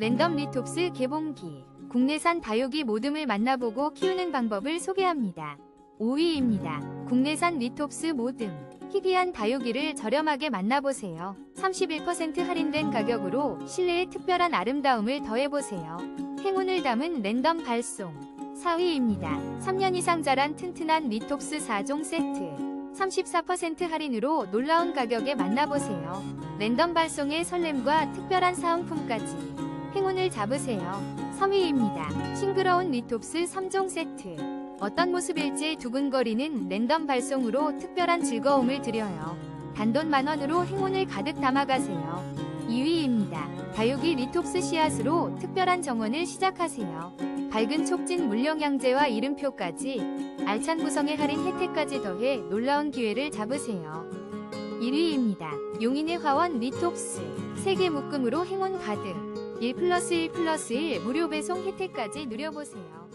랜덤 리톱스 개봉기 국내산 다육이 모듬을 만나보고 키우는 방법을 소개합니다. 5위입니다. 국내산 리톱스 모듬 희귀한 다육이를 저렴하게 만나보세요. 31% 할인된 가격으로 실내에 특별한 아름다움을 더해보세요. 행운을 담은 랜덤 발송 4위입니다. 3년 이상 자란 튼튼한 리톱스 4종 세트 34% 할인으로 놀라운 가격에 만나보세요. 랜덤 발송의 설렘과 특별한 사은품까지 행운을 잡으세요. 3위입니다. 싱그러운 리톱스 3종 세트 어떤 모습일지 두근거리는 랜덤 발송으로 특별한 즐거움을 드려요. 단돈 만원으로 행운을 가득 담아가세요. 2위입니다. 다육이 리톱스 씨앗으로 특별한 정원을 시작하세요. 밝은 촉진 물령양제와 이름표까지 알찬 구성의 할인 혜택까지 더해 놀라운 기회를 잡으세요. 1위입니다. 용인의 화원 리톱스 3개 묶음으로 행운 가득 1 플러스 1 플러스 1 무료 배송 혜택까지 누려보세요.